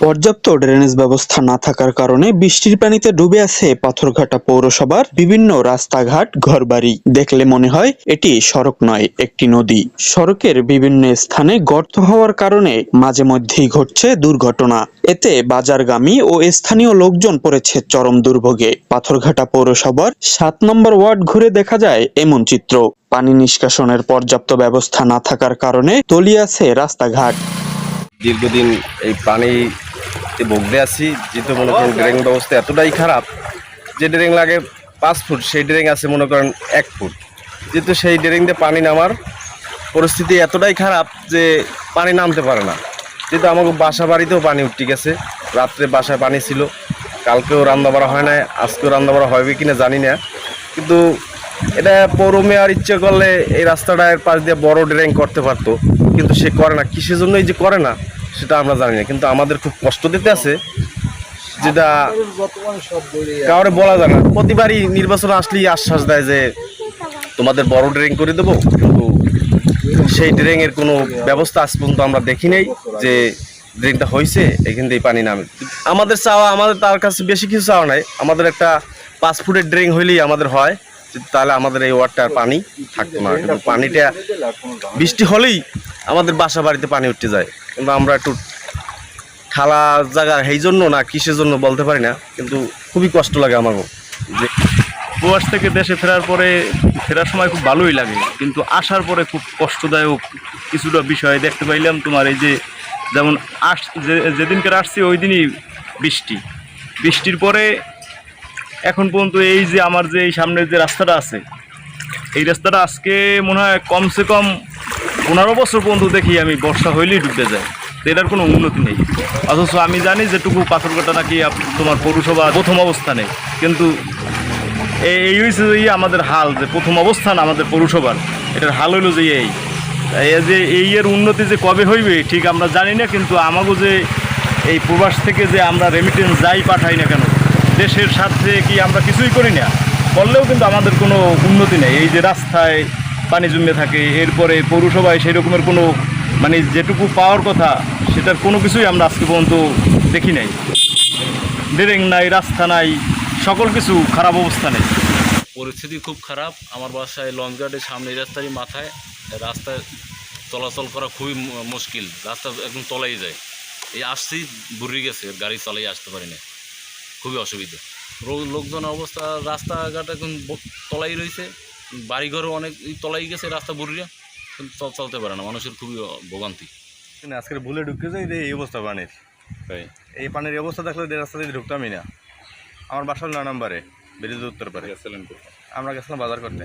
পর্যাপ্ত ড্রেনেজ ব্যবস্থা না থাকার কারণে বৃষ্টির পানিতে ডুবে আছে পাথরঘাটা পৌরসভার বিভিন্ন রাস্তাঘাট, ঘরবাড়ি। দেখলে মনে হয় এটি সড়ক নয়, একটি নদী। সড়কের বিভিন্ন স্থানে গর্ত হওয়ার কারণে মাঝে মধ্যেই ঘটছে দুর্ঘটনা। এতে বাজারগামী ও স্থানীয় লোকজন পড়েছে চরম দুর্ভোগে। পাথরঘাটা পৌরসভার সাত নম্বর ওয়ার্ড ঘুরে দেখা যায় এমন চিত্র। পানি নিষ্কাশনের পর্যাপ্ত ব্যবস্থা না থাকার কারণে তলিয়ে আছে রাস্তাঘাট। দীর্ঘদিন এই পানিতে ভুগতে আছি, যেহেতু মনে করেন ড্রেন ব্যবস্থা এতটাই খারাপ, যে ড্রেন লাগে পাঁচ ফুট, সেই ড্রেন আছে মনে করেন এক ফুট। যেহেতু সেই ড্রেন দিয়ে পানি নামার পরিস্থিতি এতটাই খারাপ যে পানি নামতে পারে না। যেহেতু আমাকে বাসা বাড়িতেও পানি উঠে গেছে, রাত্রে বাসায় পানি ছিল, কালকেও রান্না বাড়া হয় না আজকেও রান্না বাড়া হবে কিনা জানি না। কিন্তু এটা পৌর মেয়র ইচ্ছে করলে এই রাস্তাটার পাশ দিয়ে বড় ড্রেন করতে পারতো, কিন্তু সে করে না। কিসের জন্যই যে করে না? সেটা আমরা জানি না, কিন্তু আমাদের খুব কষ্ট দিতে আছে। যেটা কাউরে বলা যায় না। প্রতিবারই নির্বাচন আসলেই আশ্বাস দেয় যে, তোমাদের বড় ড্রেন করে দেবো, কিন্তু সেই ড্রেনের কোনো ব্যবস্থা আজ পর্যন্ত আমরা দেখি নাই যে ড্রেনটা হয়েছে, এখান থেকে পানি নামে। আমাদের চাওয়া, আমাদের তার কাছে বেশি কিছু চাওয়া নাই। আমাদের একটা পাঁচ ফুটের ড্রেন হইলেই আমাদের হয়। তাহলে আমাদের এই ওয়ার্ডটার পানি থাকতো না। কিন্তু পানিটা বৃষ্টি হলেই আমাদের বাসা বাড়িতে পানি উঠতে যায়। কিন্তু আমরা একটু খালা জায়গা, এই জন্য না, কিসের জন্য বলতে পারি না, কিন্তু খুবই কষ্ট লাগে আমারও। যে প্রবাস থেকে দেশে ফেরার পরে ফেরার সময় খুব ভালোই লাগে, কিন্তু আসার পরে খুব কষ্টদায়ক কিছুটা বিষয় দেখতে পাইলাম তোমার এই যে, যেমন আস যে- যেদিনকে আসছি ওই দিনই বৃষ্টি। বৃষ্টির পরে এখন পর্যন্ত এই যে আমার যে এই সামনের যে রাস্তাটা আছে, এই রাস্তাটা আজকে মনে হয় কমসে কম পনেরো বছর পর্যন্ত দেখি আমি বর্ষা হইলেই ডুবতে তো এটার কোনো উন্নতি নেই। অথচ আমি জানি যেটুকু পাথরঘাটা নাকি তোমার পৌরসভা প্রথম অবস্থানে, কিন্তু এই এই হয়েছে যে আমাদের হাল, যে প্রথম অবস্থান আমাদের পৌরসভার। এটার হাল হইল যে এই। এই যে এই এর উন্নতি যে কবে হইবে, ঠিক আমরা জানি না, কিন্তু আমাকে যে এই প্রবাস থেকে যে আমরা রেমিটেন্স যাই পাঠাই না কেন দেশের স্বার্থে কি আমরা কিছুই করি না? করলেও কিন্তু আমাদের কোনো উন্নতি নেই। এই যে রাস্তায় পানি জমে থাকে, এরপরে পৌরসভায় সেই রকমের কোনো মানে যেটুকু পাওয়ার কথা, সেটার কোনো কিছুই আমরা আজকে পর্যন্ত দেখি নাই। ড্রেন নাই, রাস্তা নাই, সকল কিছু খারাপ অবস্থা নেই। পরিস্থিতি খুব খারাপ। আমার বাসায় লঞ্চ গার্ডের সামনে রাস্তারই মাথায় রাস্তায় চলাচল করা খুবই মুশকিল। রাস্তা একদম তলাই যায়। এই আসছি, বুড়ি গেছে, গাড়ি চালাই আসতে পারি না খুবই অসুবিধা। লোকজন অবস্থা রাস্তাঘাট এখন তলাই রয়েছে। বাড়িঘরও অনেক তলাই গেছে রাস্তা বুড়িয়া। কিন্তু চলতে পারে না মানুষের খুবই ভোগান্তি। আজকের ভুলে ঢুকে যাই যে এই অবস্থা পানির। তাই। এই পানির অবস্থা দেখলে এই রাস্তা দিয়ে ঢুকতামই না। আমার বাসার নয় নম্বরে বেরিয়ে উত্তর পারে। গেছিলেন আমরা গেছিলাম বাজার করতে।